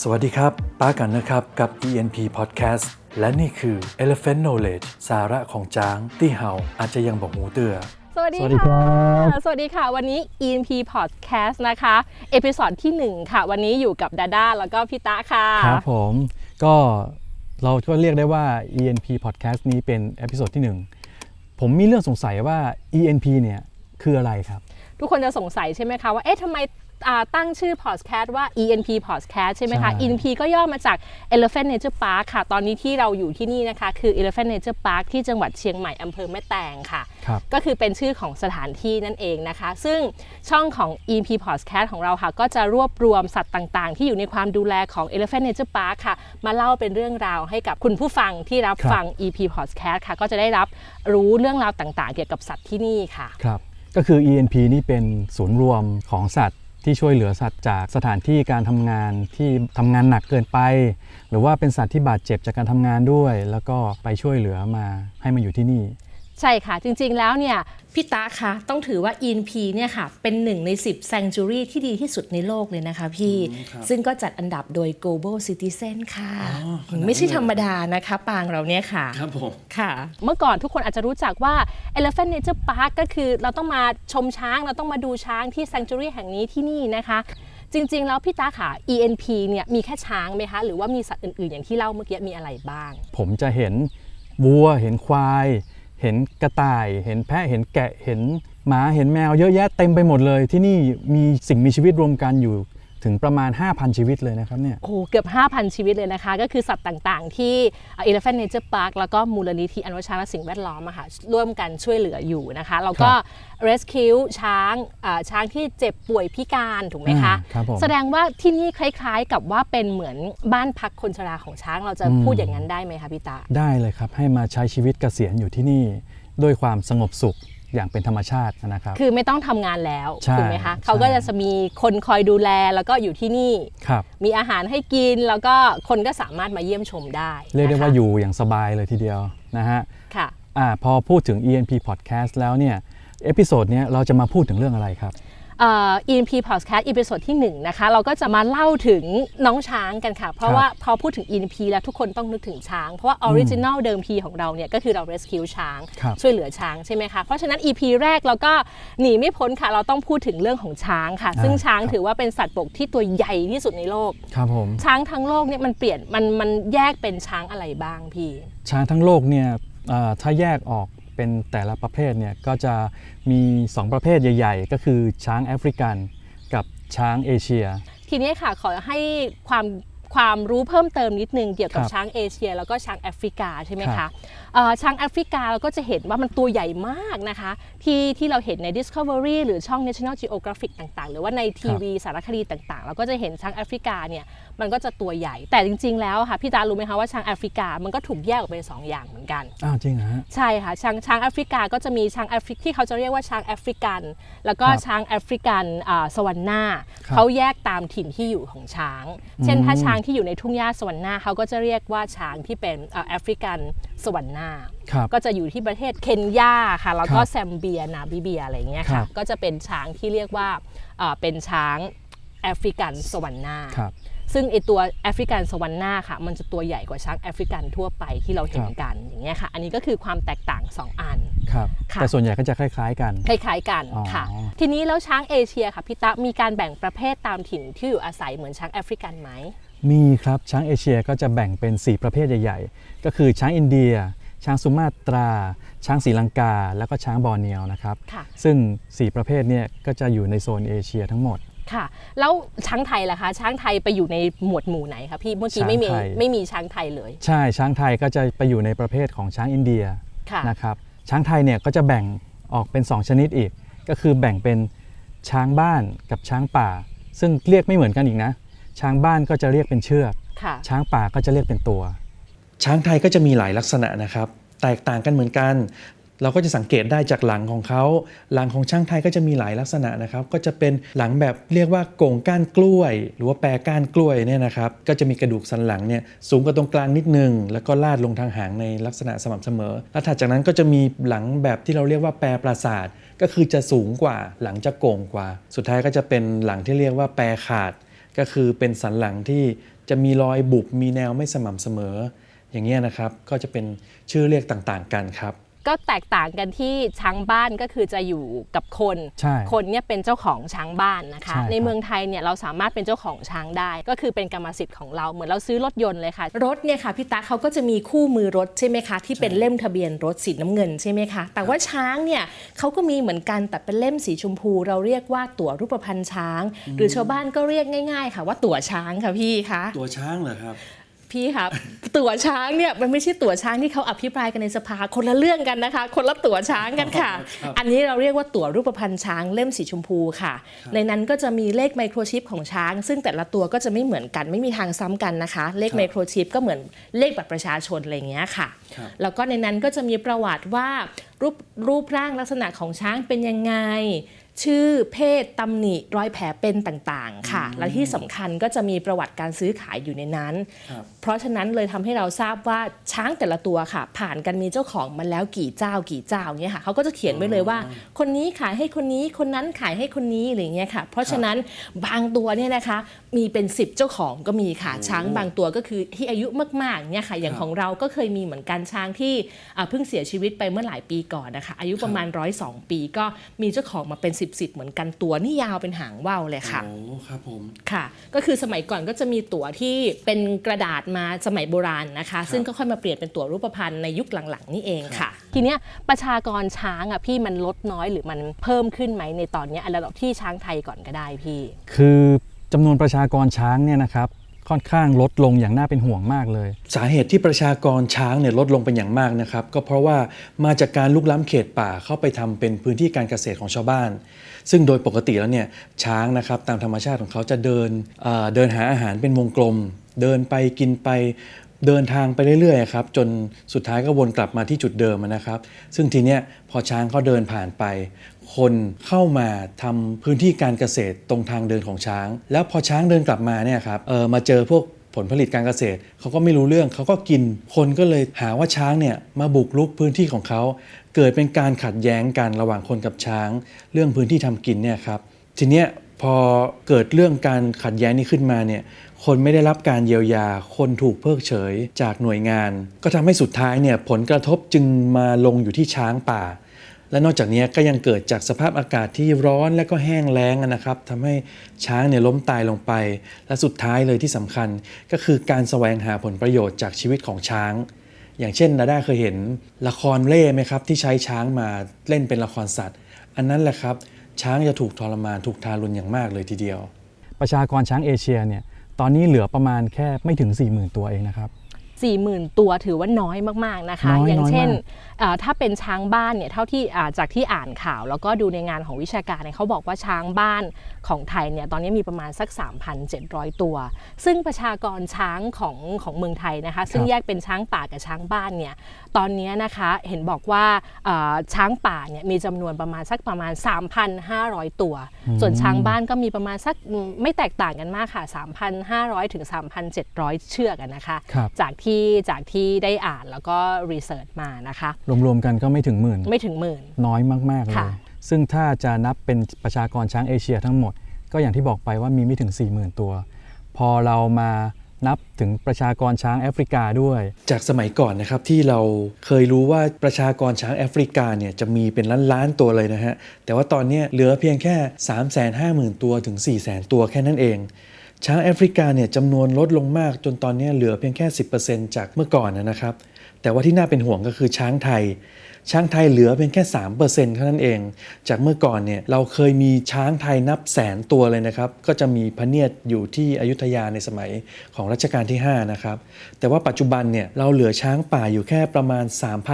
สวัสดีครับป้ากันนะครับกับ ENP Podcast และนี่คือ Elephant Knowledge สาระของจ้างที่เฮาอาจจะยังบอกหูเตือสวัสดีสวัสดีครัค่ะบสวัสดีค่ะ วันนี้ ENP Podcast นะคะ เอพิ o d ดที่ 1 ค่ะ วันนี้อยู่กับดาด้าแล้วก็พี่ตะค่ะ ครับผม ก็เราก็เรียกได้ว่า ENP Podcast นี้เป็นเอพิโซดที่ 1 ผมมีเรื่องสงสัยว่า ENP เนี่ยคืออะไรครับ ทุกคนจะสงสัยใช่ไหมคะว่า เอ๊ะทำไมอ่า ตั้งชื่อ podcast ว่า ENP podcast ใช่ไหมคะใช่ ENP ก็ย่อมาจาก Elephant Nature Park ค่ะ ตอนนี้ที่เราอยู่ที่นี่นะคะ คือ Elephant Nature Park ที่จังหวัดเชียงใหม่อำเภอแม่แตงค่ะครับก็คือเป็นชื่อของสถานที่นั่นเองนะคะ ซึ่งช่องของ EP Podcast ของเราค่ะ ก็จะรวบรวมสัตว์ต่างๆ ที่อยู่ในความดูแลของ Elephant Nature Park ค่ะ มาเล่าเป็นเรื่องราวให้กับคุณผู้ฟังที่รับครับฟัง EP Podcast ค่ะ ก็จะได้รับรู้เรื่องราวต่างๆ เกี่ยวกับสัตว์ที่นี่ค่ะ ครับ ก็คือ ENP นี่เป็นศูนย์รวมของสัตว์ ที่ช่วยเหลือสัตว์จากสถานที่การทำงานที่ทำงานหนักเกินไป หรือว่าเป็นสัตว์ที่บาดเจ็บจากการทำงานด้วย แล้วก็ไปช่วยเหลือมาให้มาอยู่ที่นี่ ใช่ค่ะ จริงๆแล้วเนี่ยพี่ตาคะต้องถือว่า ENP เนี่ยค่ะเป็นหนึ่งใน 10 sanctuary ที่ดีที่สุดในโลกเลยนะคะพี่ ซึ่งก็จัดอันดับโดย Global Citizen ค่ะ ไม่ใช่ธรรมดานะคะ ปางเราเนี่ยค่ะ ครับผมค่ะ เมื่อก่อนทุกคนอาจจะรู้จักว่า Elephant Nature Park ก็คือเราต้องมาชมช้างเราต้องมาดูช้างที่ sanctuary แห่งนี้ที่นี่นะคะ จริงๆ แล้วพี่ตาค่ะ ENP เนี่ยมีแค่ช้างไหมคะ หรือว่ามีสัตว์อื่นๆ อย่างที่เล่าเมื่อกี้มีอะไรบ้าง ผมจะเห็นวัวเห็นควาย เห็นกระต่าย เห็นแพะเห็นแกะเห็นหมาเห็นแมวเยอะแยะเต็มไปหมดเลย ที่นี่มีสิ่งมีชีวิตรวมกันอยู่ ถึงประมาณ 5,000 ชีวิตเลยนะครับเนี่ย โอ้โหเกือบ 5,000 ชีวิตเลยนะคะ ก็คือสัตว์ต่างๆ ที่ Elephant Nature Park แล้วก็มูลนิธิอนุรักษ์ช้างและสิ่งแวดล้อมอะค่ะร่วมกันช่วยเหลืออยู่นะคะ แล้วก็ rescue ช้างอ่าช้างที่เจ็บป่วยพิการถูกไหมคะ อ่าครับผมแสดงว่าที่นี่คล้ายๆ กับว่าเป็นเหมือนบ้านพักคนชราของช้างเราจะอืม พูดอย่างนั้นได้ไหมคะพี่ตา ได้เลยครับ ให้มาใช้ชีวิตเกษียณอยู่ที่นี่ ด้วยความสงบสุข อย่างเป็นธรรมชาตินะครับ คือไม่ต้องทำงานแล้วใช่ถูกไหมคะใช่เขาก็จะมีคนคอยดูแลแล้วก็อยู่ที่นี่ครับมีอาหารให้กินแล้วก็คนก็สามารถมาเยี่ยมชมได้ เรียกได้นะคะว่าอยู่อย่างสบายเลยทีเดียวนะฮะค่ะอ่าพอพูดถึง ENP Podcast แล้วเนี่ยเอพิโซดเนี้ยเราจะมาพูดถึงเรื่องอะไรครับ เอ่อ ENP Podcast อีพิโซดที่1นะคะเราก็จะมาเล่าถึงน้องช้างกันค่ะ เพราะครับว่าพอพูดถึง ENP แล้วทุกคนต้องนึกถึงช้าง เพราะว่าออริจินัลเดิมทีของเราเนี่ยก็คือเรา rescue ช้าง ครับช่วยเหลือช้างใช่ไหมคะ เพราะฉะนั้น EP แรกเราก็หนีไม่พ้นค่ะ เราต้องพูดถึงเรื่องของช้างค่ะ ซึ่งอ่าช้างครับ ถือว่าเป็นสัตว์บกที่ตัวใหญ่ที่สุดในโลก ครับผม ช้างทั้งโลกเนี่ยมันเปลี่ยนมันมันแยกเป็นช้างอะไรบ้างพี่ ช้างทั้งโลกเนี่ยเอ่อถ้าแยกออก เป็นแต่ละประเภทเนี่ยก็จะมี 2 ประเภทใหญ่ ๆ ก็คือช้างแอฟริกันกับช้างเอเชีย ทีนี้ค่ะขอให้ความความรู้เพิ่มเติมนิดนึงเกี่ยวกับครับช้างเอเชีย แล้วก็ช้างแอฟริกาใช่ไหมครัคะบเอ่อช้างแอฟริกาเราก็จะเห็นว่ามันตัวใหญ่มากนะคะ ที่ที่เราเห็นใน Discovery หรือช่อง National Geographic ต่างๆ หรือว่าในทีวีสารคดีต่างๆ เราก็จะเห็นช้างแอฟริกาเนี่ยมันก็จะตัวใหญ่ แต่จริง ๆ แล้วค่ะพี่ตารู้ไหมคะว่าช้างแอฟริกามันก็ถูกแยกออกเป็นสองอย่างเหมือนกันอ้าวจริงเหรอฮะใช่ค่ะช้างช้างแอฟริกาก็จะมีช้างแอฟริกที่เขาจะเรียกว่าช้างแอฟริกัน แล้วก็ครับช้างแอฟริกันอ่าสวรรค์หน้าครับเขาแยกตามถิ่นที่อยู่ของช้าง เช่นอืมถ้าช้างที่อยู่ในทุ่งหญ้าสวรรค์หน้าเขาก็จะเรียกว่าช้างที่เป็นอ่าแอฟริกันสวรรค์หน้าครับก็จะอยู่ที่ประเทศเคนยาค่ะแล้วก็ครับแซมเบียนาบิเบียอะไรอย่างเงี้ยครัค่ะบก็จะเป็นช้างที่เรียกว่าอ่าเป็นช้างแอฟริกันสวรรค์หน้าครับ ซึ่งไอตัวแอฟริกันสวรรค์หน้าค่ะ มันจะตัวใหญ่กว่าช้างแอฟริกันทั่วไปที่เราเห็นครับกันอย่างเงี้ยค่ะ อันนี้ก็คือความแตกต่าง 2 อันครับค่ะแต่ส่วนใหญ่ก็จะคล้ายๆ กัน คล้ายๆกันอ๋อค่ะ ทีนี้แล้วช้างเอเชียค่ะพี่ตะมีการแบ่งประเภทตามถิ่นที่อยู่อาศัยเหมือนช้างแอฟริกันไหมมีครับช้างเอเชียก็จะแบ่งเป็น 4 ประเภทใหญ่ ๆ ก็คือช้างอินเดีย ช้างสุมาตรา ช้างศรีลังกา แล้วก็ช้างบอร์เนียวนะครับค่ะซึ่ง 4 ประเภทเนี่ยก็จะอยู่ในโซนเอเชียทั้งหมด ค่ะ แล้วช้างไทยล่ะคะ ช้างไทยไปอยู่ในหมวดหมู่ไหนคะพี่เมื่อกี้ไม่มีช้างไทย ไม่มีช้างไทยเลย ใช่ช้างไทยก็จะไปอยู่ในประเภทของช้างอินเดียค่ะ นะครับช้างไทยเนี่ยก็จะแบ่งออกเป็น 2 ชนิดอีก ก็คือแบ่งเป็นช้างบ้านกับช้างป่า ซึ่งเรียกไม่เหมือนกันอีกนะ ช้างบ้านก็จะเรียกเป็นเชือก ค่ะ ช้างป่าก็จะเรียกเป็นตัว ช้างไทยก็จะมีหลายลักษณะนะครับ แตกต่างกันเหมือนกัน เราก็จะสังเกตได้จากหลังของเขา หลังของช้างไทยก็จะมีหลายลักษณะนะครับ ก็จะเป็นหลังแบบเรียกว่าโก่งก้านกล้วย หรือว่าแปรก้านกล้วยเนี่ยนะครับ ก็จะมีกระดูกสันหลังเนี่ยสูงกว่าตรงกลางนิดนึง แล้วก็ลาดลงทางหางในลักษณะสม่ำเสมอ แล้วถัดจากนั้นก็จะมีหลังแบบที่เราเรียกว่าแปรปราสาท ก็คือจะสูงกว่าหลังจะโก่งกว่า สุดท้ายก็จะเป็นหลังที่เรียกว่าแปรขาด ก็คือเป็นสันหลังที่จะมีรอยบุบมีแนวไม่สม่ำเสมอ อย่างเงี้ยนะครับ ก็จะเป็นชื่อเรียกต่างๆ กันครับ ก็แตกต่างกันที่ช้างบ้านก็คือจะอยู่กับคน ใช่คนเนี่ยเป็นเจ้าของช้างบ้านนะคะ ใช่ครับ ในเมืองไทยเนี่ยเราสามารถเป็นเจ้าของช้างได้ ก็คือเป็นกรรมสิทธิ์ของเราเหมือนเราซื้อรถยนต์เลยค่ะ รถเนี่ยค่ะพี่ตาเขาก็จะมีคู่มือรถใช่ไหมคะที่เป็นเล่มทะเบียนรถสีน้ำเงินใช่ไหมคะแต่ว่าช้างเนี่ยเขาก็มีเหมือนกันแต่เป็นเล่มสีชมพู เราเรียกว่าตั๋วรูปพรรณช้าง หรือชาวบ้านก็เรียกง่าย ๆ ค่ะว่าตั๋วช้างค่ะพี่คะตัวช้างเหรอครับ พี่ครับตั๋วช้างเนี่ยมันไม่ใช่ตั๋วช้างที่เขาอภิปรายกันในสภาคนละเรื่องกันนะคะ คนละตั๋วช้างกันค่ะครับอันนี้เราเรียกว่าตั๋วรูปพรรณช้างเล่มสีชมพูค่ะ ในนั้นก็จะมีเลขไมโครชิปของช้าง ซึ่งแต่ละตัวก็จะไม่เหมือนกันไม่มีทางซ้ำกันนะคะ เลขครับไมโครชิปก็เหมือนเลขบัตรประชาชนอะไรอย่างเงี้ยค่ะครับแล้วก็ในนั้นก็จะมีประวัติว่ารูปรูปร่างลักษณะของช้างเป็นยังไง ชื่อเพศตำหนิรอยแผลเป็นต่างๆ ค่ะ และที่สำคัญก็จะมีประวัติการซื้อขายอยู่ในนั้นครับเพราะฉะนั้นเลยทำให้เราทราบว่าช้างแต่ละตัวค่ะ ผ่านกันมีเจ้าของมาแล้วกี่เจ้ากี่เจ้าเนี่ยค่ะเขาก็จะเขียนไว้เลยว่า คนนี้ขายให้คนนี้คนนั้นขายให้คนนี้อะไรอย่างเงี้ยค่ะ เพราะฉะนั้นบางตัวเนี่ยนะคะมีเป็น 10 เจ้าของก็มีค่ะช้างบางตัวก็คือที่อายุมากๆเนี่ยค่ะอย่างครับของเราก็เคยมีเหมือนกันช้างที่อ่าเพิ่งเสียชีวิตไปเมื่อหลายปีก่อนนะคะอายุประมาณร้อยสองปีก็มีเจ้าของมาเป็น10บสเหมือนกันตัวนี่ยาวเป็นหางว่าวเลยค่ะโอ้ครับผมค่ะ ก็คือสมัยก่อนก็จะมีตั๋วที่เป็นกระดาษมาสมัยโบราณนะคะ ซึ่งก็ค่อยมาเปลี่ยนเป็นตั๋วรูปพรรณในยุคหลังๆ นี่เองค่ะ ทีเนี้ยประชากรช้างอะพี่มันลดน้อยหรือมันเพิ่มขึ้นไหมในตอนเนี้ยอันดับที่ช้างไทยก่อนก็ได้พี่ คือจำนวนประชากรช้างเนี่ยนะครับ ค่อนข้างลดลงอย่างน่าเป็นห่วงมากเลย สาเหตุที่ประชากรช้างเนี่ยลดลงเป็นอย่างมากนะครับก็เพราะว่ามาจากการลุกล้ำเขตป่าเข้าไปทำเป็นพื้นที่การเกษตรของชาวบ้าน ซึ่งโดยปกติแล้วเนี่ยช้างนะครับตามธรรมชาติของเขาจะเดินเเดินหาอาหารเป็นวงกลม เดินไปกินไปเดินทางไปเรื่อยๆครับจนสุดท้ายก็วนกลับมาที่จุดเดิมนะครับ ซึ่งทีเนี้ยพอช้างเขาเดินผ่านไป คนเข้ามาทำพื้นที่การเกษตรตรงทางเดินของช้าง แล้วพอช้างเดินกลับมาเนี่ยครับเออมาเจอพวกผลผลิตการเกษตรเขาก็ไม่รู้เรื่องเขาก็กิน คนก็เลยหาว่าช้างเนี่ยมาบุกรุกพื้นที่ของเขา เกิดเป็นการขัดแย้งกันระหว่างคนกับช้าง เรื่องพื้นที่ทำกินเนี่ยครับทีเนี้ยพอเกิดเรื่องการขัดแย้งนี้ขึ้นมาเนี่ยคนไม่ได้รับการเยียวยา คนถูกเพิกเฉยจากหน่วยงาน ก็ทำให้สุดท้ายเนี่ยผลกระทบจึงมาลงอยู่ที่ช้างป่า และนอกจากนี้ก็ยังเกิดจากสภาพอากาศที่ร้อนและก็แห้งแล้งนะครับทำให้ช้างเนี่ยล้มตายลงไป และสุดท้ายเลยที่สำคัญก็คือการแสวงหาผลประโยชน์จากชีวิตของช้าง อย่างเช่นดาด้าเคยเห็นละครเล่ไหมครับที่ใช้ช้างมาเล่นเป็นละครสัตว์ อันนั้นแหละครับช้างจะถูกทรมานถูกทารุณอย่างมากเลยทีเดียว ประชากรช้างเอเชียเนี่ยตอนนี้เหลือประมาณแค่ไม่ถึง 40,000 ตัวเองนะครับ 40,000 ตัวถือว่าน้อยมากๆนะคะ น้อยอย่างเช่นน้อยมากเอ่อถ้าเป็นช้างบ้านเนี่ยเท่าที่อ่าจากที่อ่านข่าว แล้วก็ดูในงานของวิชาการเนี่ยเขาบอกว่าช้างบ้านของไทยเนี่ยตอนนี้มีประมาณสัก 3,700 ตัว ซึ่งประชากรช้างของของเมืองไทยนะคะ ซึ่งแยกเป็นช้างป่ากับช้างบ้านเนี่ยตอนนี้นะคะเห็นบอกว่าเอ่อช้างป่าเนี่ยมีจำนวนประมาณสักประมาณ 3,500 ตัว ส่วนช้างบ้านก็มีประมาณสักอืมไม่แตกต่างกันมากค่ะ 3,500 ถึง 3,700 เชือกอะนะคะ ครับ จากที่จากที่ได้อ่านแล้วก็รีเสิร์ชมานะคะ รวมๆกันก็ไม่ถึงหมื่น ไม่ถึงหมื่น น้อยมากๆเลย ค่ะ ซึ่งถ้าจะนับเป็นประชากรช้างเอเชียทั้งหมด ก็อย่างที่บอกไปว่ามีไม่ถึง 40,000 ตัว พอเรามานับถึงประชากรช้างแอฟริกาด้วย จากสมัยก่อนนะครับที่เราเคยรู้ว่าประชากรช้างแอฟริกาเนี่ยจะมีเป็นล้านล้านๆตัวเลยนะฮะ แต่ว่าตอนเนี้ยเหลือเพียงแค่ 3 5 0 0 0 0ตัวถึง4 0 0 0 0 ตัวแค่นั้นเอง ช้างแอฟริกาเนี่ยจำนวนลดลงมากจนตอนนี้เหลือเพียงแค่ 10%จากเมื่อก่อนนะครับ แต่ว่าที่น่าเป็นห่วงก็คือช้างไทย ช้างไทยเหลือเพียงแค่3%เท่านั้นเอง จากเมื่อก่อนเนี่ยเราเคยมีช้างไทยนับแสนตัวเลยนะครับ ก็จะมีพระเนียดอยู่ที่อยุธยาในสมัยของรัชกาลที่ 5 นะครับ แต่ว่าปัจจุบันเนี่ยเราเหลือช้างป่าอยู่แค่ประมาณ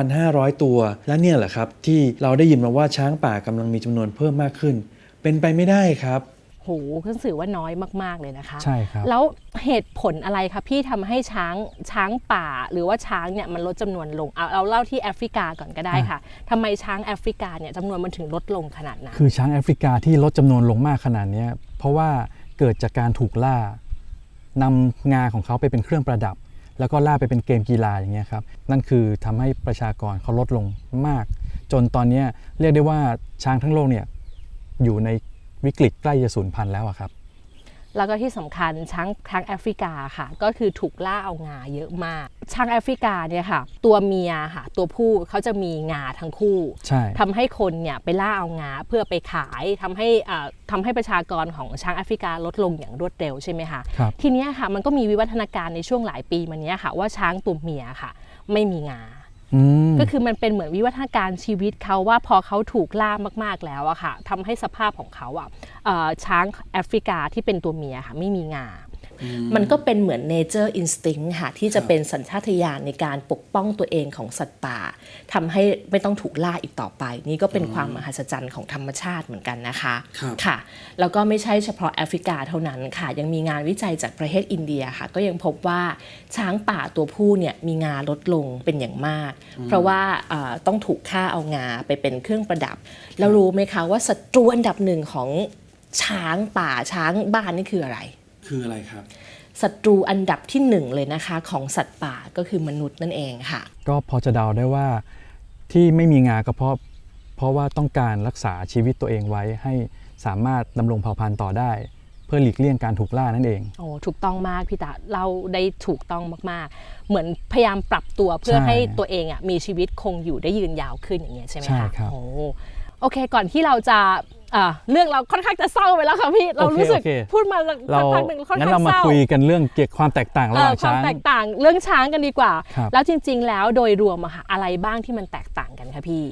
3,500 ตัว และเนี่ยแหละครับที่เราได้ยินมาว่าช้างป่ากำลังมีจำนวนเพิ่มมากขึ้น เป็นไปไม่ได้ครับ หก็ถือว่าน้อยมาก ๆ เลยนะคะ ใช่ครับ แล้วเหตุผลอะไรคะพี่ทำให้ช้างช้างป่า หรือว่าช้างเนี่ยมันลดจำนวนลง เอาเอาเล่าที่แอฟริกาก่อนก็ได้ค่ะทำไมช้างแอฟริกาเนี่ยจำนวนมันถึงลดลงขนาดนั้น คือช้างแอฟริกาที่ลดจำนวนลงมากขนาดเนี้ยเพราะว่าเกิดจากการถูกล่านำงาของเขาไปเป็นเครื่องประดับ แล้วก็ล่าไปเป็นเกมกีฬาอย่างเงี้ยครับ นั่นคือทำให้ประชากรเขาลดลงมาก จนตอนเนี้ยเรียกได้ว่าช้างทั้งโลกเนี่ยอยู่ใน วิกฤตใกล้จะสูญพันธุ์แล้วอะครับ แล้วก็ที่สำคัญช้างช้างแอฟริกาค่ะ ก็คือถูกล่าเอางาเยอะมาก ช้างแอฟริกาเนี่ยค่ะ ตัวเมียค่ะ ตัวผู้เขาจะมีงาทั้งคู่ใช่ทำให้คนเนี่ยไปล่าเอางาเพื่อไปขายทำให้อ่าทำให้ประชากรของช้างแอฟริกาลดลงอย่างรวดเร็วใช่ไหมคะครับทีเนี้ยค่ะมันก็มีวิวัฒนาการในช่วงหลายปีมาเนี้ยค่ะ ว่าช้างตัวเมียค่ะ ไม่มีงาอืม ก็คือมันเป็นเหมือนวิวัฒนาการชีวิตเขาว่าพอเขาถูกล่ามากๆแล้วอะค่ะทำให้สภาพของเขาอะช้างแอฟริกาที่เป็นตัวเมียค่ะไม่มีงา มันก็เป็นเหมือน nature instinct ค่ะที่จะเป็นสัญชาตญาณในการปกป้องตัวเองของสัตว์ป่าทำให้ไม่ต้องถูกล่าอีกต่อไป นี่ก็เป็นความมหัศจรรย์ของธรรมชาติเหมือนกันนะคะครับค่ะ แล้วก็ไม่ใช่เฉพาะแอฟริกาเท่านั้นค่ะ ยังมีงานวิจัยจากประเทศอินเดียค่ะ ก็ยังพบว่าช้างป่าตัวผู้เนี่ยมีงาลดลงเป็นอย่างมาก เพราะว่าเอ่อต้องถูกฆ่าเอางาไปเป็นเครื่องประดับ แล้วรู้ไหมคะว่าศัตรูอันดับหนึ่งของช้างป่าช้างบ้านนี่คืออะไร คืออะไรครับศัตรูอันดับที่หนึ่งเลยนะคะของสัตว์ป่าก็คือมนุษย์นั่นเองค่ะ ก็พอจะเดาได้ว่าที่ไม่มีงาก็เพราะเพราะว่าต้องการรักษาชีวิตตัวเองไว้ให้สามารถดำรงเผ่าพันธุ์ต่อได้ เพื่อหลีกเลี่ยงการถูกล่านั่นเอง โอ้ถูกต้องมากพี่ตาเราได้ถูกต้องมากๆ เหมือนพยายามปรับตัวเพื่อใช่ให้ตัวเองอะมีชีวิตคงอยู่ได้ยืนยาวขึ้นอย่างเงี้ยใช่ไหมใช่คะครับ โอ้โอเคก่อนที่เราจะ อ่าเรื่องเราค่อนข้างจะเศร้าไปแล้วค่ะพี่เราโอเครู้สึกโอเค พูดมาสัเรากพักหนึ่งค่อนงั้นข้าเรางมาเศร้าคุยกันเรื่องเกี่ยวกับความแตกต่างระหเอ่อว่างความช้างแตกต่างเรื่องช้างกันดีกว่า ครับ แล้วจริง ๆ แล้วโดยรวมอะค่ะอะไรบ้างที่มันแตกต่างกันคะพี่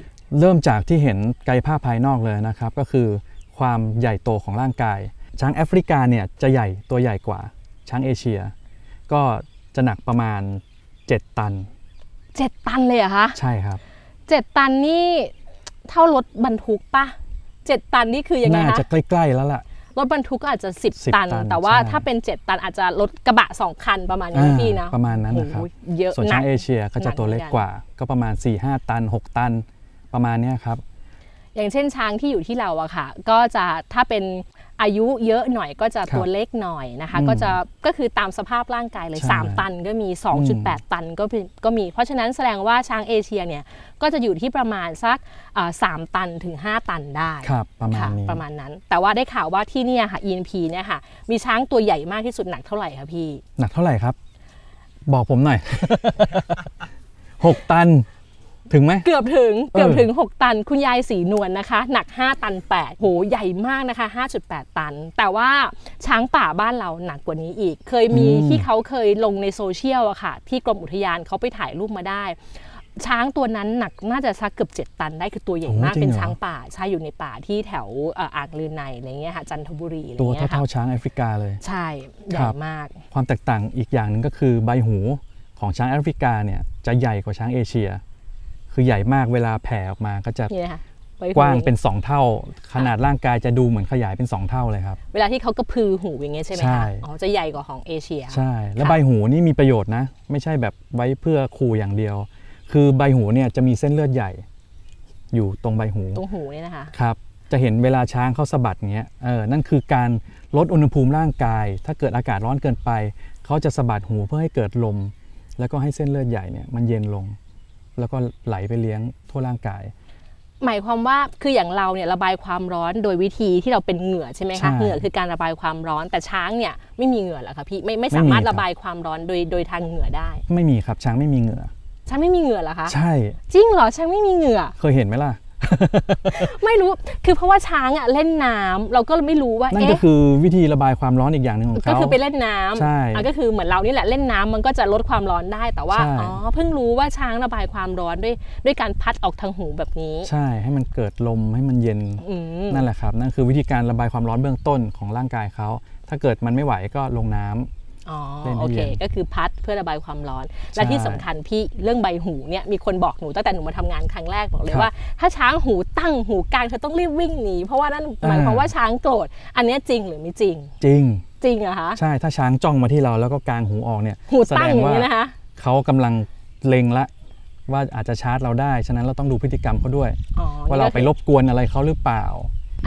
เริ่มจากที่เห็นกายภาพภายนอกเลยนะครับ ก็คือความใหญ่โตของร่างกาย ช้างแอฟริกาเนี่ยจะใหญ่ตัวใหญ่กว่า ช้างเอเชีย ก็จะหนักประมาณ 7 ตัน7 ตันเลยเหรอะคะใช่ครับเจ็ดตันนี่เท่ารถบรรทุกปะ เจ็ดตันนี่คือยังไงน่าคะจะใกล้ ๆ แล้วล่ะ รถบรรทุกก็อาจจะ 10 10ตัน ตันแต่ว่าใช่ ถ้าเป็น 7 ตันอาจจะรถกระบะ 2 คันประมาณนี้นะอ่าพี่นะประมาณนั้นนะครับ โอ้โหเยอะส่วนหนัช้ากงเอเชียก็จะหนักตัวเล็กเหมือนกัน กว่า ก็ประมาณ 4-5 ตัน 6 ตันประมาณเนี้ยครับ อย่างเช่นช้างที่อยู่ที่เราอะค่ะ ก็จะถ้าเป็น อายุเยอะหน่อยก็จะครับตัวเล็กหน่อยนะคะอืมก็จะก็คือตามสภาพร่างกายเลยใช่3ตันก็มีอืม2.8 ตันก็มีก็มี เพราะฉะนั้นแสดงว่าช้างเอเชียเนี่ยก็จะอยู่ที่ประมาณสักอ่าสามตันถึง 5 ตันได้ครับประมาณค่ะนี้ประมาณนั้น แต่ว่าได้ข่าวว่าที่เนี่ยค่ะ ENP เนี่ยค่ะมีช้างตัวใหญ่มากที่สุดหนักเท่าไหร่คะพี่ หนักเท่าไหร่ครับ บอกผมหน่อย 6 ตัน ถึงไหมเกือบถึงเกือบเออถึง 6 ตัน คุณยายสีนวลนะคะ หนัก 5 ตัน 8 โหใหญ่มากนะคะ 5.8 ตัน แต่ว่าช้างป่าบ้านเราหนักกว่านี้อีก เคยมีที่เขาเคยลงในโซเชียลอะค่ะ ที่กรมอุทยานเขาไปถ่ายรูปมาได้ ช้างตัวนั้นหนักน่าจะสักเกือบ 7 ตันได้คือตัวใหญ่มากโอ้จริงเป็นเหรอช้างป่าใช่อยู่ในป่าที่แถวเอ่ออ่างลือในอะไรเงี้ยค่ะจันทบุรีอะไรตัวเงี้ยค่ะเท่าๆช้างแอฟริกาเลย ใช่ใหครัญ่บมาก ความแตกต่างอีกอย่างหนึ่งก็คือใบหูของช้างแอฟริกาเนี่ยจะใหญ่กว่าช้างเอเชีย คือใหญ่มากเวลาแผ่ออกมาก็จะนี่นะคะไหูกว้างเป็น 2 เท่า ขนาดร่างกายจะดูเหมือนขยายเป็น 2 เท่าเลยครับ เวลาที่เขากระพือหูอย่างเงี้ยใช่ไหมใช่ คะอ๋อจะใหญ่กว่าของเอเชีย ใช่ แล้วค่ะ ใบหูนี่มีประโยชน์นะ ไม่ใช่แบบไว้เพื่อขู่อย่างเดียว คือใบหูเนี่ยจะมีเส้นเลือดใหญ่ อยู่ตรงใบหูตรงหูเนี่ยนะคะ ครับ จะเห็นเวลาช้างเขาสะบัดอย่างเงี้ยเออนั่นคือการลดอุณหภูมิร่างกาย ถ้าเกิดอากาศร้อนเกินไป เขาจะสะบัดหูเพื่อให้เกิดลม แล้วก็ให้เส้นเลือดใหญ่เนี่ยมันเย็นลง แล้วก็ไหลไปเลี้ยงทั่วร่างกาย หมายความว่าคืออย่างเราเนี่ยระบายความร้อนโดยวิธีที่เราเป็นเหงื่อใช่ไหมใช่คะเหงื่อคือการระบายความร้อนแต่ช้างเนี่ยไม่มีเหงื่อเหรอคะพี่ไม่ไม่สามารถไม่มีครับ ระบายความร้อนโดยโดยทางเหงื่อได้ไม่มีครับช้างไม่มีเหงื่อ ช้างไม่มีเหงื่อเหรอคะใช่ จริงเหรอช้างไม่มีเหงื่อ เคยเห็นไหมล่ะ ไม่รู้คือเพราะว่าช้างอะเล่นน้ำเราก็ไม่รู้ว่านั่นก็เอ๊ะคือวิธีระบายความร้อนอีกอย่างหนึ่งของก็เขาคือไปเล่นน้ำใช่อะก็คือเหมือนเรานี่แหละเล่นน้ำมันก็จะลดความร้อนได้แต่ว่าใช่อ๋อเพิ่งรู้ว่าช้างระบายความร้อนด้วย ด้วยการพัดออกทางหูแบบนี้ ใช่ให้มันเกิดลมให้มันเย็นอืมนั่นแหละครับนั่นคือวิธีการระบายความร้อนเบื้องต้นของร่างกายเขาถ้าเกิดมันไม่ไหวก็ลงน้ำ อ๋อเล่นให้โอเคเย็นก็คือพัดเพื่อระบายความร้อน และใช่ที่สำคัญพี่เรื่องใบหูเนี่ยมีคนบอกหนูตั้งแต่หนูมาทำงานครั้งแรกบอกเลยครับว่า ถ้าช้างหูตั้งหูกลางเธอต้องรีบวิ่งหนีเพราะว่านั่นหมายอ่าความว่าช้างโกรธอันเนี้ยจริงหรือไม่จริง จริงจริงเหรอะคะใช่ถ้าช้างจ้องมาที่เราแล้วก็กางหูออกเนี่ยหูแสตั้ดงงอย่างว่านี้นะคะเขากำลังเล็งละว่าอาจจะชาร์จเราได้ ฉะนั้นเราต้องดูพฤติกรรมเขาด้วยอ๋อว่าเรานี่ก็ไปคือรบกวนอะไรเขาหรือเปล่า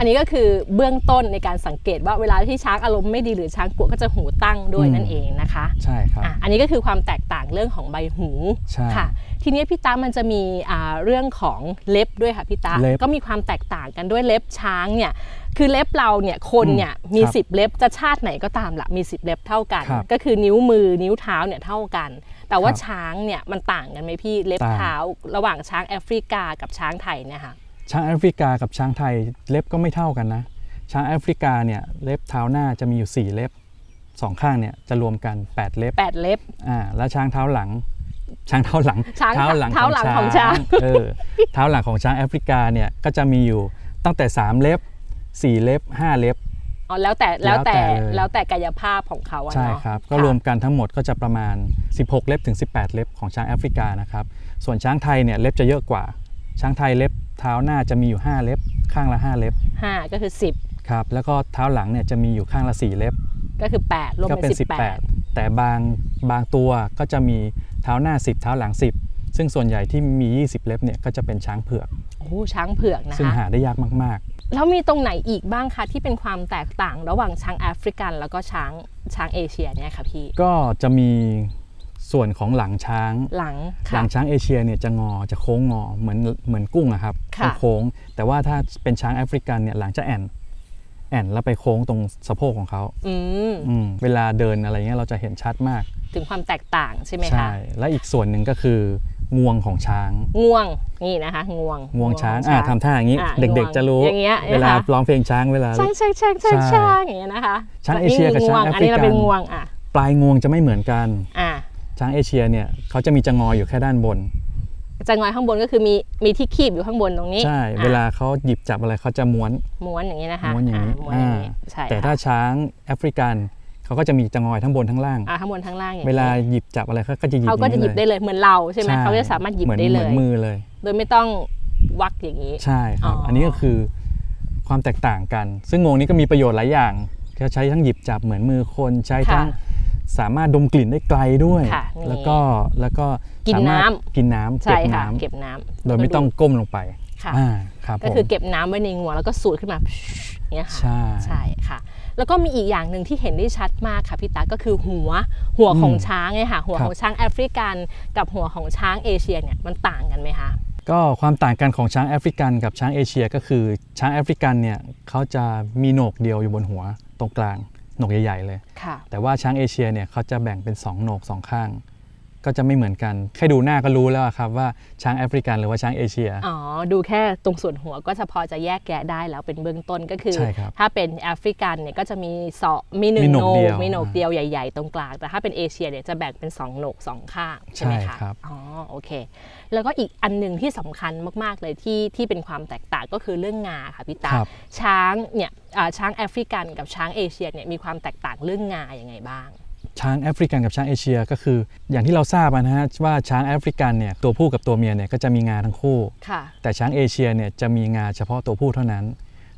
อันนี้ก็คือเบื้องต้นในการสังเกตว่าเวลาที่ช้างอารมณ์ไม่ดีหรือช้างกลัวก็จะหูตั้งด้วยอืมนั่นเองนะคะใช่ครับอะอันนี้ก็คือความแตกต่างเรื่องของใบหูใช่ค่ะ ทีนี้พี่ตามันจะมีอ่าเรื่องของเล็บด้วยค่ะพี่ตาเล็บก็มีความแตกต่างกันด้วยเล็บช้างเนี่ยคือเล็บเราเนี่ยคนเนี่ยมีครับ10เล็บจะชาติไหนก็ตามละมี10เล็บเท่ากันครับก็คือนิ้วมือนิ้วเท้าเนี่ยเท่ากัน แต่ว่าครับช้างเนี่ยมันต่างกันไหมพี่เล็บต่างเท้า ระหว่างช้างแอฟริกากับช้างไทยเนี่ยค่ะ ช้างแอฟริกากับช้างไทยเล็บก็ไม่เท่ากันนะ ช้างแอฟริกาเนี่ยเล็บเท้าหน้าจะมีอยู่ 4 เล็บสองข้างเนี่ยจะรวมกัน 8 เล็บแปดเล็บอ่าแล้วช้างเท้าหลังช้างเท้าหลัง ช้างเท้าหลังเท้าหลังของช้างเออเท้าหลังของช้างแอฟริกาเนี่ยก็จะมีอยู่ตั้งแต่ 3 เล็บ 4 เล็บ 5 เล็บอ๋อแล้วแต่แล้วแต่แล้วแต่เลยแล้วแต่กายภาพของเขาอะใช่เนาะครับก็ค่ะรวมกันทั้งหมดก็จะประมาณ 16 เล็บถึง 18 เล็บของช้างแอฟริกานะครับส่วนช้างไทยเนี่ยเล็บจะเยอะกว่า ช้างไทยเล็บ เท้าหน้าจะมีอยู่ 5 เล็บ ข้างละ 5 เล็บห้าก็คือครับแล้วก็เท้าหลังเนี่ยจะมีอยู่ข้างละ 4 เล็บ10ก็คือ 8 รวมก็เป็เป็นน18 แต่บางบางตัวก็จะมีเท้าหน้า 10 เท้าหลัง 10 ซึ่งส่วนใหญ่ที่มี 20 เล็บเนี่ยก็จะเป็นช้างเผือก โอ้โหช้างเผือกนะซึ่งคะ หาได้ยากมาก แล้วมีตรงไหนอีกบ้างคะที่เป็นความแตกต่างระหว่างช้างแอฟริกัน แล้วก็ช้างช้างเอเชียเนี่ยค่ะพี่ ๆ ก็จะมี ส่วนของหลังช้าง หลังหค่ะลังช้างเอเชียเนี่ยจะงอจะโค้งงอเหมือนเหมือนกุ้งอะครับค่ะโค้งๆแต่ว่าถ้าเป็นช้างแอฟริกันเนี่ยหลังจะแอนแอนแล้วไปโค้งตรงสะโพกของเขาอืมอืมเวลาเดินอะไรเงี้ยเราจะเห็นชัดมาก ถึงความแตกต่างใช่ไหมใช่คะและอีกส่วนหนึ่งก็คืองวงของช้างง่วง นี่นะคะงวง งวงช้างขอ่าทำท่าอย่างนี้อะเด็กงวงๆจะรู้อย่างเงี้ยเวลานะคะร้องเพลงช้างเวลาใช่ใช่ใช่ใช่ใช่ใช่อย่างเงี้ยนะคะ ช้างเอเชียกับช้างนี่คือันนี้เราแอฟริกันเป็นงวงอะปลายงวงจะไม่เหมือนกัน อะ ช้างเอเชียเนี่ยเขาจะมีจะงออยู่แค่ด้านบนจะงอยข้างบนก็คือมีมีที่คีบอยู่ข้างบนตรงนี้ ใช่อะเวลาเขาหยิบจับอะไรเขาจะม้วน ม้วนอย่างนี้นะคะ ม้วนอย่างนี้ม้วนอย่างนี้อ่าใช่แต่ถ้าค่ะช้างแอฟริกันเขาก็จะมีจะงอยทั้งบนทั้งล่างอะข้างบนข้างล่างอย่างเวนี้ลาหยิบจับอะไรเขาก็จะหยิบเขาก็จะหยิบได้อางนี้เลยเหมือนเราใช่ไหมเขาจะสามารถหยิบมือนได้เลมืยอนมือเลย โดยไม่ต้องวักอย่างนี้ ใช่ครับอ๋ออัอันนี้ก็คือความแตกต่างกัน ซึ่งงวงนี้ก็มีประโยชน์หลายอย่างก็ใช้ทั้งหยิบจับเหมือนมือคนใช้ทั้งค่ะ สามารถดมกลิ่นได้ไกลด้วย ค่ะนี่ แล้วก็แล้วก็กินสามารถน้ำกินน้ำใช่เก็บค่ะน้ำเก็บน้ำโดยไม่ต้องก้มลงไปค่ะ อ่าครับก็ผมคือเก็บน้ำไว้ในงวงแล้วก็สูดขึ้นมาอย่างเงี้ยค่ะ ใช่ ใช่ค่ะ แล้วก็มีอีกอย่างหนึ่งที่เห็นได้ชัดมากค่ะพี่ตาก็คือหัวหัวของช้างไงค่ะหัวของช้างแอฟริกัน กับหัวของช้างเอเชียเนี่ยมันต่างกันไหมคะ ก็ความต่างกันของช้างแอฟริกันกับช้างเอเชียก็คือช้างแอฟริกันเนี่ยเขาจะมีโหนกเดียวอยู่บนหัวตรงกลางโหนกใหญ่ ๆ เลยค่ะแต่ว่าช้างเอเชียเนี่ยเขาจะแบ่งเป็น 2 โหนกสองข้าง ก็จะไม่เหมือนกัน แค่ดูหน้าก็รู้แล้วอะครับว่าช้างแอฟริกันหรือว่าช้างเอเชีย อ๋อ ดูแค่ตรงส่วนหัวก็จะพอจะแยกแยะได้แล้วเป็นเบื้องต้นก็คือใช่ครับถ้าเป็นแอฟริกันเนี่ยก็จะมีสองมีหนึ่มีงโหนโหนกเดีกยวมีโหนกเดียวใหญ่ๆ ตรงกลาง แต่ถ้าเป็นเอเชียเนี่ยจะแบ่งเป็นสองโหนกสองข้างใช่ไหมใช่คะครับอ๋อโอเค แล้วก็อีกอันหนึ่งที่สำคัญมากๆเลยที่ที่เป็นความแตกต่างก็คือเรื่องงาค่ะพี่ตาครับช้างเนี่ยอ่าช้างแอฟริกันกับช้างเอเชียเนี่ยมีความแตกต่างเรื่องงาอย่างไงบ้าง ช้างแอฟริกันกับช้างเอเชีย ก็คือ อย่างที่เราทราบอะนะฮะว่าช้างแอฟริกันเนี่ยตัวผู้กับตัวเมียเนี่ยก็จะมีงาทั้งคู่ค่ะแต่ช้างเอเชียเนี่ยจะมีงาเฉพาะตัวผู้เท่านั้น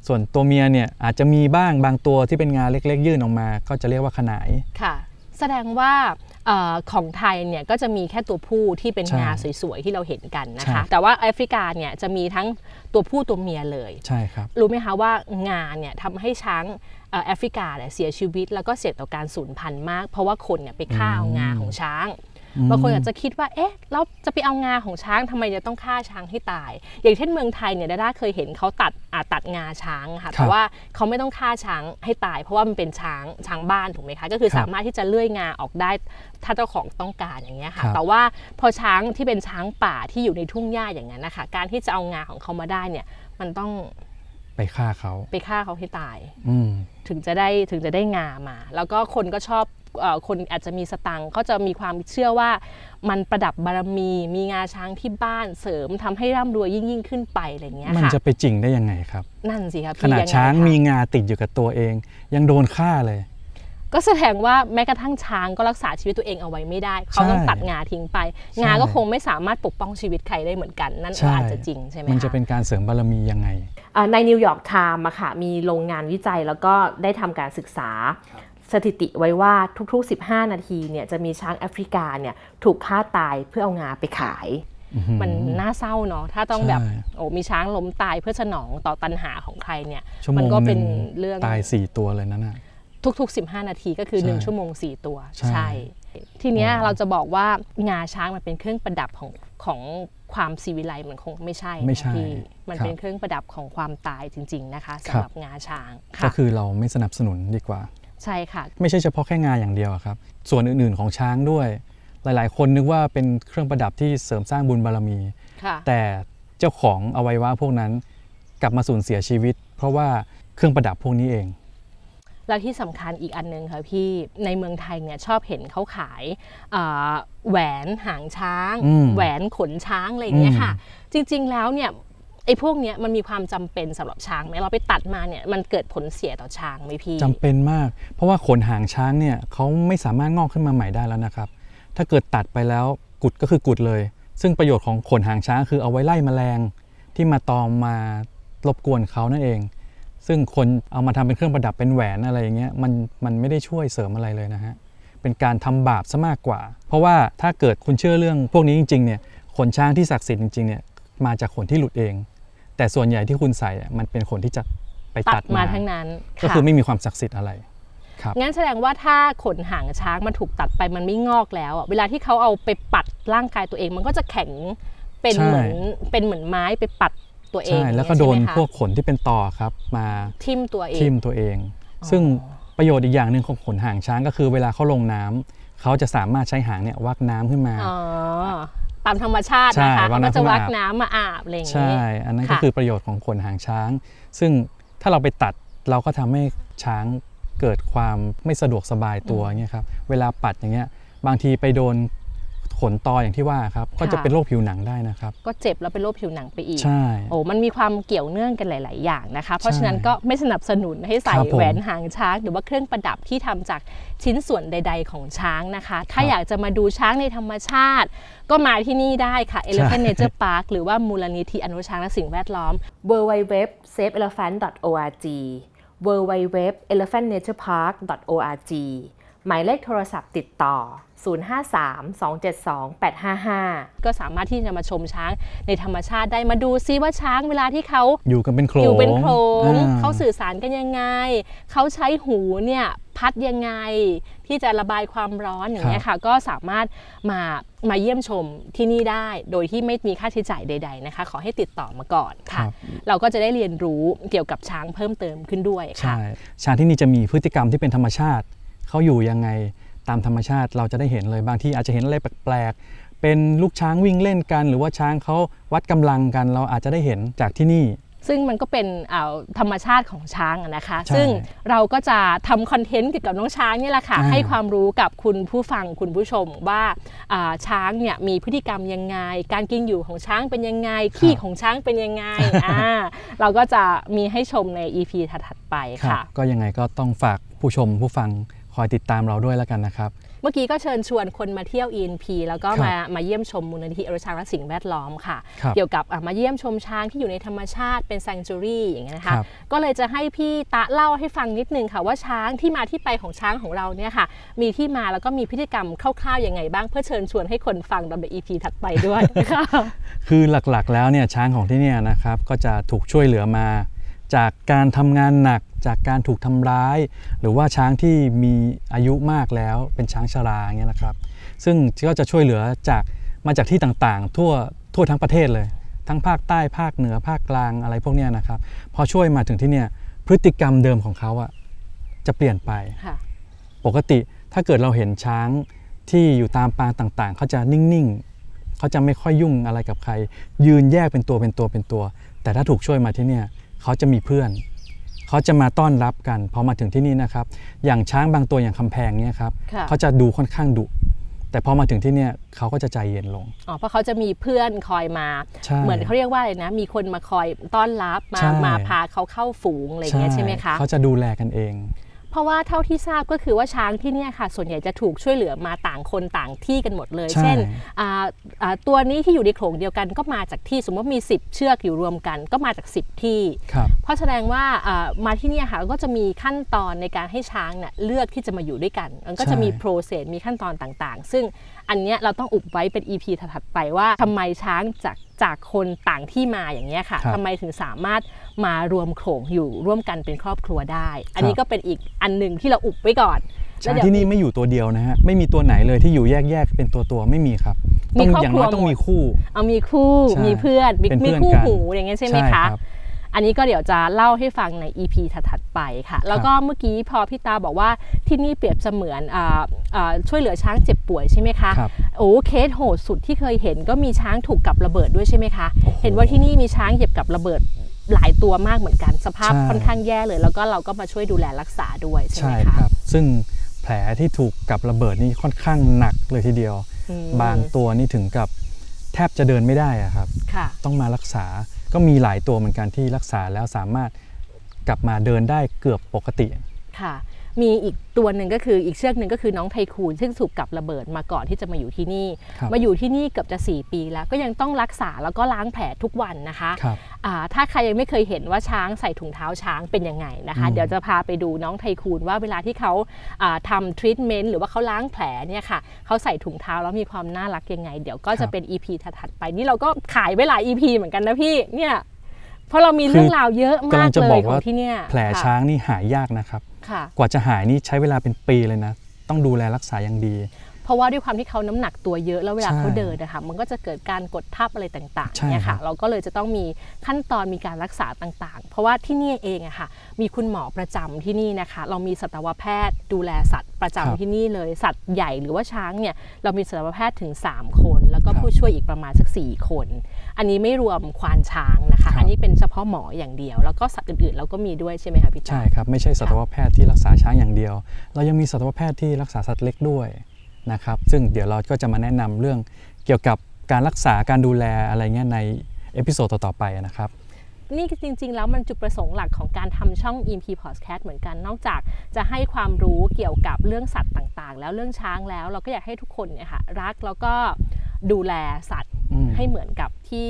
ส่วนตัวเมียเนี่ยอาจจะมีบ้างบางตัวที่เป็นงาเล็ก ๆ ยื่นออกมา ก็จะเรียกว่าขนายค่ะ แสดงว่าเออของไทยเนี่ยก็จะมีแค่ตัวผู้ที่เป็นใช่งาสวยๆ ที่เราเห็นกันนะใช่คะ แต่ว่าแอฟริกาเนี่ยจะมีทั้งตัวผู้ตัวเมียเลย ใช่ครับ รู้ไหมคะว่างาเนี่ยทำให้ช้างเอ่อ แอฟริกาเนี่ยเสียชีวิต แล้วก็เสี่ยงต่อการสูญพันธุ์มาก เพราะว่าคนเนี่ยไปฆ่าเอางาของช้างอืมบางคนอาจจะคิดว่า เอ๊ะ เราจะไปเอางาของช้างทำไมจะต้องฆ่าช้างให้ตาย อย่างเช่นเมืองไทยเนี่ยดาด้าเคยเห็นเขาตัดอ่าตัดงาช้างค่ะ แต่ว่าเขาไม่ต้องฆ่าช้างให้ตาย เพราะว่ามันเป็นช้างช้างบ้านถูกไหมคะ ก็คือครับสามารถที่จะเลื่อยงาออกได้ถ้าเจ้าของต้องการอย่างเงี้ยค่ะครับแต่ว่าพอช้างที่เป็นช้างป่าที่อยู่ในทุ่งหญ้าอย่างนั้นนะคะ การที่จะเอางาของเขามาได้เนี่ย มันต้อง ไปฆ่าเขาไปฆ่าเขาให้ตาย อืมถึงจะได้ถึงจะได้งามา แล้วก็คนก็ชอบเออคนอาจจะมีสตังค์ก็จะมีความเชื่อว่ามันประดับบารมี มีงาช้างที่บ้านเสริมทำให้ร่ำรวยยิ่งยิ่งขึ้นไปอะไรอย่างเงี้ยมันค่ะจะไปจริงได้ยังไงครับ นั่นสิครับขนาดพี่ยังไช้างคะ มีงาติดอยู่กับตัวเอง ยังโดนฆ่าเลย ก็แสดงว่าแม้กระทั่งช้างก็รักษาชีวิตตัวเองเอาไว้ไม่ได้ เขาต้องใช่ตัดงาทิ้งไปใช่งาก็คงไม่สามารถปกป้องชีวิตใครได้เหมือนกัน นั่นก็อาจจะจริงใช่ไหมมันจะคะเป็นการเสริมบารมียังไงอ่าในนิวยอร์กไทม์อะค่ะมีโรงงานวิจัยแล้วก็ได้ทำการศึกษาสถิติไว้ว่าทุกๆ 15 นาทีเนี่ยจะมีช้างแอฟริกาเนี่ยถูกฆ่าตายเพื่อเอางาไปขายอื้อหือมันน่าเศร้าเนาะถ้าต้องใช่แบบโอ้มีช้างล้มตายเพื่อสนองต่อตันหาของใครเนี่ยชั่วโมมังก็หเป็นึ่นงเรื่องตาย 4 ตัวเลยนั่นน่ะ ทุกๆ 15 นาทีก็คือ ใช่1 ชั่วโมง 4 ตัวใช่ใช่ทีเนี้ยอ๋อเราจะบอกว่างาช้างมันเป็นเครื่องประดับของของความซีวิไลซ์มันคงไม่ใช่นะไม่ใช่พี่มันครับเป็นเครื่องประดับของความตายจริง ๆ นะคะครับสำหรับงาช้างก็ค่ะคือเราไม่สนับสนุนดีกว่า ใช่ค่ะ ไม่ใช่เฉพาะแค่งาอย่างเดียวอะครับ ส่วนอื่นๆของช้างด้วย หลายๆ คนนึกว่าเป็นเครื่องประดับที่เสริมสร้างบุญบารมี ค่ะ แต่เจ้าของอวัยวะพวกนั้นกลับมาสูญเสียชีวิต เพราะว่าเครื่องประดับพวกนี้เอง แล้วที่สำคัญอีกอันหนึงค่ะพี่ในเมืองไทยเนี่ยชอบเห็นเขาขายอ่าแหวนหางช้างอืมแหวนขนช้างอะไรอย่างเงี้ยอืมค่ะ จริง ๆ แล้วเนี่ยไอ้พวกเนี้ยมันมีความจำเป็นสำหรับช้างไหมเราไปตัดมาเนี่ยมันเกิดผลเสียต่อช้างไหมพี่จำเป็นมาก เพราะว่าขนหางช้างเนี่ยเขาไม่สามารถงอกขึ้นมาใหม่ได้แล้วนะครับ ถ้าเกิดตัดไปแล้วกุดก็คือกุดเลย ซึ่งประโยชน์ของขนหางช้างคือเอาไว้ไล่แมลงที่มาตอมมารบกวนเขานั่นเอง ซึ่งคนเอามาทำเป็นเครื่องประดับเป็นแหวนอะไรอย่างเงี้ยมันมันไม่ได้ช่วยเสริมอะไรเลยนะฮะเป็นการทำบาปซะมากกว่า เพราะว่าถ้าเกิดคุณเชื่อเรื่องพวกนี้จริงๆเนี่ยขนช้างที่ศักดิ์สิทธิ์จริงๆเนี่ยมาจากขนที่หลุดเอง แต่ส่วนใหญ่ที่คุณใส่อะมันเป็นขนที่จะไปตัตัดดมามาทั้งนั้นก็ค่ะคือไม่มีความศักดิ์สิทธิ์อะไรครับงั้นแสดงว่าถ้าขนหางช้างมันถูกตัดไปมันไม่งอกแล้วอะเวลาที่เขาเอาไปปัดร่างกายตัวเอง มันก็จะแข็งเป็นใช่เหมือนเป็นเหมือนไม้ไปปัด ตัวเองใช่แล้วก็โดนใช่ไหมคะพวกขนที่เป็นต่อครับมาทิ่มตัวเองทิ่มตัวเอง ซึ่งประโยชน์อีกอย่างหนึ่งของขนหางช้างก็คือเวลาเขาลงน้ำเขาจะสามารถใช้หางเนี่ยวักน้ำขึ้นมาอ๋อตามธรรมชาติใช่นะคะวัเขากก็น้ำจะวักขึ้นมาอาบน้ำมาอาบอะไรอย่างใช่นี้อันนั้นก็ค่ะคือประโยชน์ของขนหางช้าง ซึ่งถ้าเราไปตัดเราก็ทำให้ช้างเกิดความไม่สะดวกสบายตัวเงี้ยครับเวลาปัดอย่างเงี้ยบางทีไปโดน ขนตออย่างที่ว่าครับก็จะเป็นโรคผิวหนังได้นะครับ ก็เจ็บแล้วเป็นโรคผิวหนังไปอีกใช่โอ้มันมีความเกี่ยวเนื่องกันหลาย ๆ อย่างนะคะ เพราะฉะนั้นใช่ก็ไม่สนับสนุนให้ใส่ครับผมแหวนหางช้าง หรือว่าเครื่องประดับที่ทำจากชิ้นส่วนใด ๆ ของช้างนะคะ ถ้าครับอยากจะมาดูช้างในธรรมชาติ ก็มาที่นี่ได้ค่ะ Elephant Nature Park หรือว่ามูลนิธิอนุรักษ์ช้างและสิ่งแวดล้อม www.saveelephant.org www.elephantnaturepark.org หมายเลขโทรศัพท์ติดต่อ 053-272-855 ก็สามารถที่จะมาชมช้างในธรรมชาติได้มาดูซิว่าช้างเวลาที่เขาอยู่กันเป็นโขลงอยู่เป็นโขลงอ่เขาสื่อสารกันยังไง เขาใช้หูเนี่ยพัดยังไงที่จะระบายความร้อนอย่างเงี้ยค่ะ ก็สามารถมามาเยี่ยมชมที่นี่ได้ โดยที่ไม่มีค่าใช้จ่ายใด ๆนะคะ ขอให้ติดต่อมาก่อนคค่ะรับเราก็จะได้เรียนรู้เกี่ยวกับช้างเพิ่มเติมขึ้นด้วยค่ะใช่ช้างที่นี่จะมีพฤติกรรมที่เป็นธรรมชาติเขาอยู่ยังไง ตามธรรมชาติเราจะได้เห็นเลยบางทีอาจจะเห็นอะไรแปลกๆ เป็นลูกช้างวิ่งเล่นกัน หรือว่าช้างเขาวัดกำลังกัน เราอาจจะได้เห็นจากที่นี่ ซึ่งมันก็เป็นอ่าธรรมชาติของช้างอะนะคะใช่ซึ่งเราก็จะทำคอนเทนต์เกี่ยวกับน้องช้างเนี่ยแหละค่ะอ่าให้ความรู้กับคุณผู้ฟังคุณผู้ชมว่าอ่าช้างเนี่ยมีพฤติกรรมยังไง การกินอยู่ของช้างเป็นยังไงขี้ของช้างเป็นยังไงอ่าเราก็จะมีให้ชมใน EP ถัดๆไปครับค่ะ ก็ยังไงก็ต้องฝากผู้ชมผู้ฟัง คอยติดตามเราด้วยแล้วกันนะครับ เมื่อกี้ก็เชิญชวนคนมาเที่ยว ENP แล้วก็ครับมามาเยี่ยมชมมูลนิธิอนุรักษ์ช้างและสิ่งแวดล้อมค่ะครับเกี่ยวกับอะมาเยี่ยมชมช้างที่อยู่ในธรรมชาติเป็น sanctuary อย่างเงี้ยนะคะครับก็เลยจะให้พี่ตะเล่าให้ฟังนิดนึงค่ะว่าช้างที่มาที่ไปของช้างของเราเนี่ยค่ะ มีที่มาแล้วก็มีพฤติกรรมคร่าวๆยังไงบ้างเพื่อเชิญชวนให้คนฟังตอนใน EP ถัดไปด้วยค่ะคือหลักๆแล้วเนี่ยช้างของที่เนี่ยนะครับก็จะถูกช่วยเหลือมา จากการทำงานหนัก จากการถูกทำร้าย หรือว่าช้างที่มีอายุมากแล้วเป็นช้างชราอย่างเงี้ยนะครับ ซึ่งก็จะช่วยเหลือจากมาจากที่ต่างๆ ทั่วทั่วทั้งประเทศเลย ทั้งภาคใต้ภาคเหนือภาคกลางอะไรพวกเนี้ยนะครับ พอช่วยมาถึงที่เนี่ยพฤติกรรมเดิมของเขาอะจะเปลี่ยนไปค่ะปกติถ้าเกิดเราเห็นช้างที่อยู่ตามปางต่างๆ เขาจะนิ่งๆ เขาจะไม่ค่อยยุ่งอะไรกับใคร ยืนแยกเป็นตัวเป็นตัวเป็นตัว แต่ถ้าถูกช่วยมาที่เนี่ย เขาจะมีเพื่อน เขาจะมาต้อนรับกันพอมาถึงที่นี่นะครับ อย่างช้างบางตัวอย่างคำแพงเนี่ยครับค่ะ เขาจะดูค่อนข้างดุแต่พอมาถึงที่เนี่ยเขาก็จะใจเย็นลง อ๋อเพราะเขาจะมีเพื่อนคอยมา ใช่ เหมือนเขาเรียกว่าอะไรนะ มีคนมาคอยต้อนรับมาใช่ มาพาเขาเข้าฝูงอะไรอย่างเงี้ยใช่ไหมคะ เขาจะดูแลกันเอง เพราะว่าเท่าที่ทราบก็คือว่าช้างที่เนี่ยค่ะ ส่วนใหญ่จะถูกช่วยเหลือมาต่างคนต่างที่กันหมดเลย ใช่ เช่นอ่าอ่าตัวนี้ที่อยู่ในโขลงเดียวกันก็มาจากที่สมมติว่ามี 10 เชือกอยู่รวมกัน ก็มาจาก 10 ที่ ครับ เพราะแสดงว่าอ่ามาที่เนี่ยค่ะก็จะมีขั้นตอนในการให้ช้างเนี่ยเลือกที่จะมาอยู่ด้วยกัน มันก็จะมีใช่ โปรเซสมีขั้นตอนต่างๆ ซึ่งอันเนี้ยเราต้องอุบไว้เป็น EP ถัดๆไปว่าทำไมช้างจากจากคนต่างที่มาอย่างเงี้ยค่ะครับ ทำไมถึงสามารถ มารวมโขลงอยู่ร่วมกันเป็นครอบครัวได้ อันนี้ครับก็เป็นอีกอันหนึ่งที่เราอุบไว้ก่อนช้างเดี๋ยวที่นี่ไม่อยู่ตัวเดียวนะฮะไม่มีตัวไหนเลยที่อยู่แยกๆเป็นตัวตัวๆไม่มีครับมีต้องครอบอย่างครัน้วอยต้องหมดมีคู่เอามีคู่ใช่มีเพื่อนมีเป็นเพื่มีอนคู่กันหูอย่างเงี้ยใช่ไหมใช่คะครับอันนี้ก็เดี๋ยวจะเล่าให้ฟังใน EP ถัดๆไปค่ะ แล้วก็เมื่อกี้พอพี่ตาบอกว่าที่นี่เปรียบเสมือนอาอ่าช่วยเหลือช้างเจ็บป่วยใช่ไหมคะครับโอ้เคสโหดสุดที่เคยเห็นก็มีช้างถูกกับระเบิดด้วยใช่ไหมคะโอ้โหเห็นว่าที่นี่มีช้างเหยียบกับระเบิด หลายตัวมากเหมือนกันสภาพใช่ค่อนข้างแย่เลย แล้วก็เราก็มาช่วยดูแลรักษาด้วยใช่ไหใช่มคะครับ ซึ่งแผลที่ถูกกับระเบิดนี่ค่อนข้างหนักเลยทีเดียวอืมบางตัวนี่ถึงกับแทบจะเดินไม่ได้อะครับค่ะต้องมารักษาก็มีหลายตัวเหมือนกันที่รักษาแล้วสามารถกลับมาเดินได้เกือบปกติค่ะ มีอีกตัวหนึ่งก็คืออีกเชือกหนึ่งก็คือน้องไทคูนซึ่งถูกกับระเบิดมาก่อนที่จะมาอยู่ที่นี่ครับมาอยู่ที่นี่เกือบจะ 4 ปีแล้ว ก็ยังต้องรักษาแล้วก็ล้างแผลทุกวันนะคะครับอ่าถ้าใครยังไม่เคยเห็นว่าช้างใส่ถุงเท้าช้างเป็นยังไงนะคะอืมเดี๋ยวจะพาไปดูน้องไทคูนว่าเวลาที่เขาอ่าทำทรีทเมนต์หรือว่าเขาล้างแผลเนี่ยค่ะเขาใส่ถุงเท้าแล้วมีความน่ารักยังไง เดี๋ยวก็จะเป็น EP ถัดๆไปนี่เราก็ขายไว้หลาย EP เหมือนกันนะพี่เนี่ย เพราะเรามีเรื่องราวเยอะกำมาลักงจะเลบอยกของว่าที่เนี่ยแผลค่ะช้างนี่หายากนะครับค่ะกว่าจะหายนี่ใช้เวลาเป็นปีเลยนะ ต้องดูแลรักษาอย่างดี เพราะว่าด้วยความที่เขาน้ำหนักตัวเยอะแล้วเวลาใช่เขาเดินนะคะมันก็จะเกิดการกดทับอะไรต่างๆใช่เนี่ยครัค่ะบเราก็เลยจะต้องมีขั้นตอนมีการรักษาต่างๆ เพราะว่าที่นี่เองอะค่ะ มีคุณหมอประจำที่นี่นะคะ เรามีสัตวแพทย์ดูแลสัตว์ประจำที่นี่เลยสัตว์ใหญ่หรือว่าช้างเนี่ยเรามีสัตวแพทย์ถึง 3 คน แล้วก็ผู้ช่วยอีกประมาณสัก4คน อันนี้ไม่รวมควานช้างนะคะ อันนี้เป็นเฉพาะหมออย่างเดียว แล้วก็สัตว์อื่นๆเราก็มีด้วยใช่ไหมคะพี่ตาใช่ครับไม่ใช่สัตวแพทย์ที่รักษาช้างอย่างเดียว เรายังมีสัตวแพทย์ที่รักษาสัตว์เล็กด้วยนะครับซึ่งเดี๋ยวเราก็จะมาแนะนำเรื่องเกี่ยวกับการรักษาการดูแลอะไรเงี้ยในเอพิโซดต่อๆไปนะครับนี่จริง ๆ แล้วมันจุดประสงค์หลักของการทำช่อง EMP Podcast เหมือนกัน นอกจากจะให้ความรู้เกี่ยวกับเรื่องสัตว์ต่างๆ แล้วเรื่องช้างแล้วเราก็อยากให้ทุกคนเนี่ยค่ะรักแล้วก็ดูแลสัตว์อืม ให้เหมือนกับที่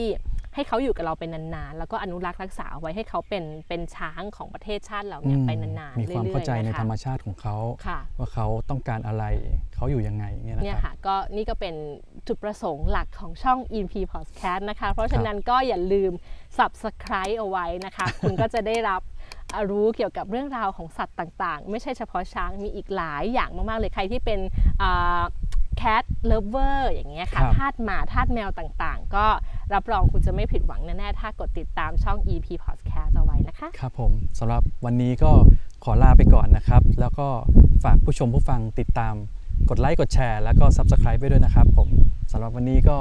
ให้เขาอยู่กับเราเป็นนานๆ แล้วก็อนุรักษ์รักษาเอาไว้ให้เขาเป็นเป็นช้างของประเทศชาติเราเนี่ยอืมไปนานๆ มีเรื่อยๆความเข้าใจในนะคะธรรมชาติของเขาค่ะว่าเขาต้องการอะไร เขาอยู่ยังไงเนี่ยนะเนี่ยครับค่ะ ก็นี่ก็เป็นจุดประสงค์หลักของช่อง EMP Podcast นะคะ เพราะฉะนั้นก็อย่าลืม Subscribe เอาไว้นะคะ คุณก็จะได้รับอ่ารู้เกี่ยวกับเรื่องราวของสัตว์ต่างๆ ไม่ใช่เฉพาะช้าง มีอีกหลายอย่างมากๆเลย ใครที่เป็น แคทเลเวอร์อย่างเงี้ยค่ะครับทาสหมา ทาสแมวต่างๆ ก็รับรองคุณจะไม่ผิดหวังแน่ๆ ถ้ากดติดตามช่อง EP Podcast เอาไว้นะคะ ครับผมสำหรับวันนี้ก็ขอลาไปก่อนนะครับ แล้วก็ฝากผู้ชมผู้ฟังติดตามกดไลค์กดแชร์แล้วก็ Subscribe ไปด้วยนะครับผมสำหรับวันนี้ก็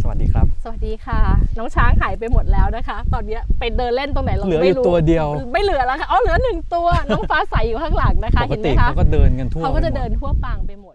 สวัสดีครับ สวัสดีค่ะ น้องช้างหายไปหมดแล้วนะคะ ตอนเนี้ยไปเดินเล่นตรงไหนเราเหลือไม่อยู่รู้ตัวเดียว ไม่เหลือแล้วค่ะอ๋อเหลือหนึ่งตัว น้องฟ้าใสอยู่ข้างหลังนะคะปกเห็นไหมติคะเขาก็เดินกันทั่วเขาก็จะไปหมเดินทั่วปางไปหมด